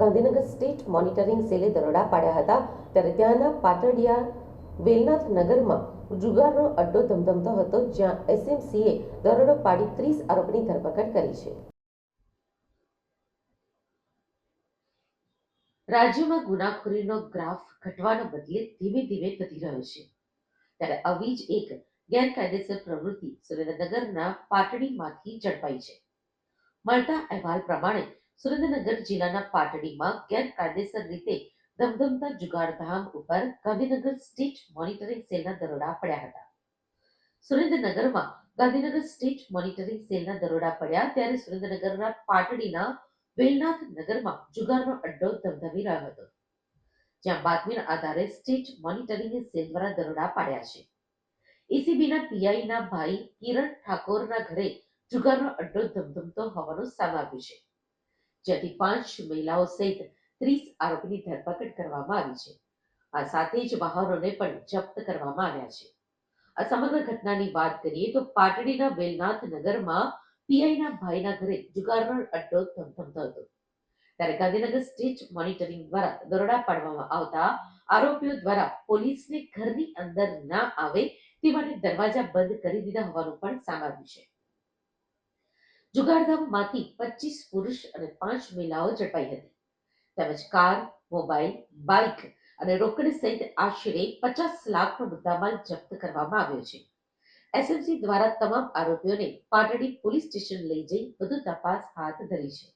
Gandhinagar state monitoring સેલે દરોડા પાડ્યા હતા ત્યારે ત્યાંના પાટડિયા વેલનાથ નગરમાં જુગારનો અડ્ડો ધમધમતો હતો જ્યાં એસએમસીએ દરોડો પાડી ત્રીસ આરોપીની ધરપકડ કરી છે. રાજ્યમાં ગુનાખોરીનો ગ્રાફ ઘટવાનો બદલે ધીમે ધીમે વધી રહ્યો છે. ત્યારે આવી જ એક ગેરકાયદેસર પ્રવૃત્તિ સુરેન્દ્રનગરના પાટડીમાંથી ઝડપાઈ છે. મળતા અહેવાલ પ્રમાણે સુરેન્દ્રનગર જિલ્લાના પાટડીમાં ગેરકાયદેસર રીતે ધમધમતા જુગારધામ ઉપર ગાંધીનગર સ્ટેટ મોનિટરિંગ સેલના દરોડા પડ્યા હતા. સુરેન્દ્રનગરમાં ગાંધીનગર સ્ટેટ મોનિટરિંગ સેલના દરોડા પડ્યા ત્યારે સુરેન્દ્રનગરના પાટડીના વેલનાથ નગરમાં જુગારનો અડ્ડો ધમધમી રહ્યો હતો. જ્યાં બાતમીના આધારે સ્ટેટ મોનિટરિંગ સેલ દ્વારા દરોડા પાડ્યા છે. એસીબીના પીઆઈના ભાઈ કિરણ ઠાકોરના ઘરે જુગારનો અડ્ડો ધમધમતો હોવાનું સામે આવ્યું છે. જ્યાંથી પાંચ મહિલાઓ સહિત ત્રીસ આરોપીની ધરપકડ કરવામાં આવી છે. આ સાથે જ વાહનોને પણ જપ્ત કરવામાં આવ્યા છે. આ સમગ્ર ઘટનાની વાત કરીએ તો પાટડીના વેલનાથ નગરમાં પીઆઈના ભાઈના ઘરે જુગારનો અડ્ડો ધમધમતો હતો. ત્યારે ગાંધીનગર સ્ટેટ મોનિટરિંગ દ્વારા દરોડા પાડવામાં આવતા આરોપીઓ દ્વારા પોલીસને ઘરની અંદર ના આવે તે માટે દરવાજા બંધ કરી દીધા હોવાનું પણ સામે છે. જુગારધામમાંથી પચીસ પુરુષ અને પાંચ મહિલાઓ ઝડપાઈ હતી. તેમજ કાર, મોબાઈલ બાઇક અને રોકડ સહિત આશરે પચાસ લાખનો મુદ્દામાલ જપ્ત કરવામાં આવ્યો છે. એસએમસી દ્વારા તમામ આરોપીઓને પાટડી પોલીસ સ્ટેશન લઈ જઈ વધુ તપાસ હાથ ધરી છે.